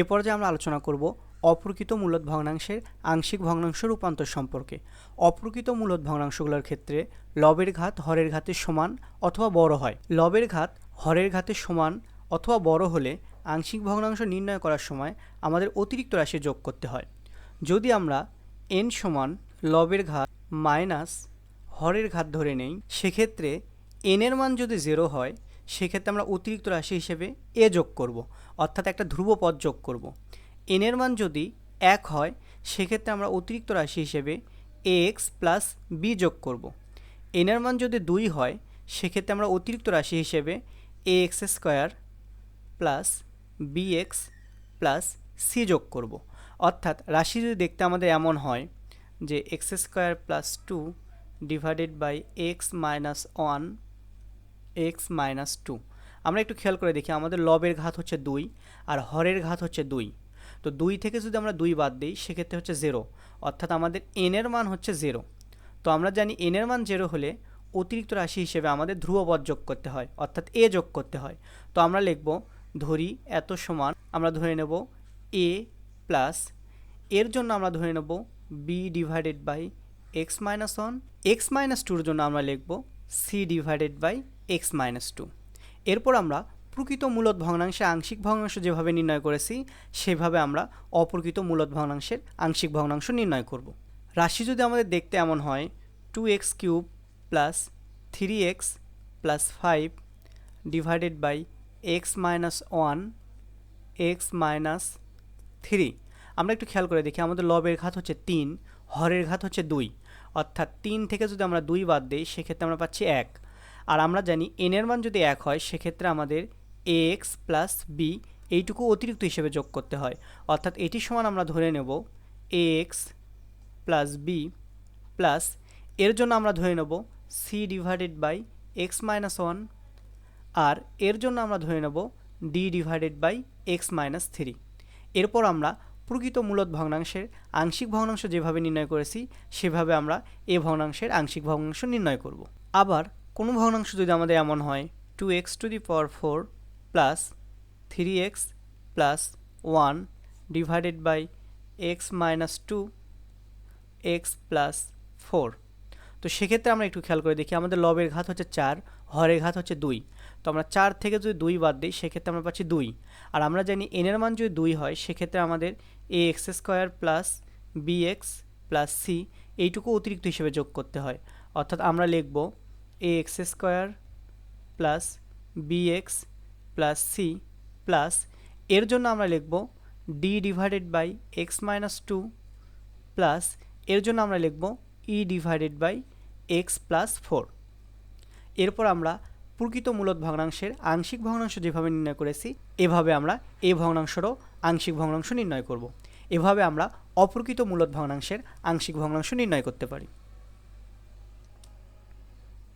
এ পর্যায়ে আমরা আলোচনা করব অপ্রকৃত মূলদ ভগ্নাংশের আংশিক ভগ্নাংশ রূপান্তর সম্পর্কে। অপ্রকৃত মূলদ ভগ্নাংশগুলোর ক্ষেত্রে লবের ঘাত হরের ঘাতের সমান অথবা বড় হয়। লবের ঘাত হরের ঘাতের সমান অথবা বড় হলে আংশিক ভগ্নাংশ নির্ণয় করার সময় আমাদের অতিরিক্ত রাশি যোগ করতে হয়। যদি আমরা এন সমান লবের ঘাত মাইনাস হরের ঘাত ধরে নেই, সেক্ষেত্রে এনের মান যদি জিরো হয় সেক্ষেত্রে আমরা অতিরিক্ত রাশি হিসেবে এ যোগ করব, অর্থাৎ একটা ধ্রুব পদ যোগ করব। এনের মান যদি এক হয়, সেক্ষেত্রে আমরা অতিরিক্ত রাশি হিসেবে এ এক্স প্লাস বি যোগ করব। এনের মান যদি দুই হয়, সেক্ষেত্রে আমরা অতিরিক্ত রাশি হিসেবে a x square plus b x plus c যোগ করব। অর্থাৎ রাশি যদি দেখতে আমাদের এমন হয় যে x square plus two divided by x minus one x minus two. আমরা একটু খেয়াল করে দেখি, আমাদের লবের ঘাত হচ্ছে দুই আর হরের ঘাত হচ্ছে দুই। তো দুই থেকে যদি আমরা দুই বাদ দিই, সেক্ষেত্রে হচ্ছে জিরো। অর্থাৎ আমাদের এনের মান হচ্ছে জিরো। তো আমরা জানি এনের মান জিরো হলে অতিরিক্ত রাশি হিসেবে আমাদের ধ্রুবপদ যোগ করতে হয়, অর্থাৎ এ যোগ করতে হয়। তো আমরা লিখব, ধরি এত সমান, আমরা ধরে নেব এ প্লাস এর জন্য আমরা ধরে নেব b divided by x minus one x minus টুর জন্য আমরা লিখব c divided by x minus two. এরপর আমরা প্রকৃত মূলত ভগ্নাংশে আংশিক ভগ্নাংশ যেভাবে নির্ণয় করেছি, সেভাবে আমরা অপ্রকৃত মূলত ভগ্নাংশের আংশিক ভগ্নাংশ নির্ণয় করব। রাশি যদি আমাদের দেখতে এমন হয় two x cube plus three x plus five divided by x minus one x minus three আমরা একটু খেয়াল করে দেখি, আমাদের লবের ঘাত হচ্ছে তিন, হরের ঘাত হচ্ছে দুই। অর্থাৎ তিন থেকে যদি আমরা দুই বাদ দিই, সেক্ষেত্রে আমরা পাচ্ছি এক। আর আমরা জানি এনের মান যদি এক হয়, সেক্ষেত্রে আমাদের এ এক্স প্লাস বি এইটুকু অতিরিক্ত হিসেবে যোগ করতে হয়। অর্থাৎ এটি সমান আমরা ধরে নেব a x plus b plus এর জন্য আমরা ধরে নেব c divided by x minus one আর এর জন্য আমরা ধরে নেব d divided by x minus three এরপর আমরা প্রকৃত মূলত ভগ্নাংশের আংশিক ভগ্নাংশ যেভাবে নির্ণয় করেছি, সেভাবে আমরা এ ভগ্নাংশের আংশিক ভগ্নাংশ নির্ণয় করব। আবার কোনো ভগ্নাংশ যদি আমাদের এমন হয় two x to the power four plus three x plus one divided by x minus two x plus four তো সেক্ষেত্রে আমরা একটু খেয়াল করে দেখি, আমাদের লবের ঘাত হচ্ছে চার, হরের ঘাত হচ্ছে দুই। তো আমরা চার থেকে যদি দুই বাদ দিই, সেক্ষেত্রে আমরা পাচ্ছি দুই। আর আমরা জানি এনের মান যদি দুই হয়, সেক্ষেত্রে আমাদের a x square plus b x plus c এইটুকু অতিরিক্ত হিসেবে যোগ করতে হয়। অর্থাৎ আমরা লিখব a x square plus b x plus c plus এর জন্য আমরা লিখব d divided by x minus two plus এর জন্য আমরা লিখব e divided by x plus four এরপর আমরা প্রকৃত মূলত ভগ্নাংশের আংশিক ভগ্নাংশ যেভাবে নির্ণয় করেছি, এভাবে আমরা এই ভগ্নাংশেরও আংশিক ভগ্নাংশ নির্ণয় করব। এভাবে আমরা অপ্রকৃত মূলত ভগ্নাংশের আংশিক ভগ্নাংশ নির্ণয় করতে পারি।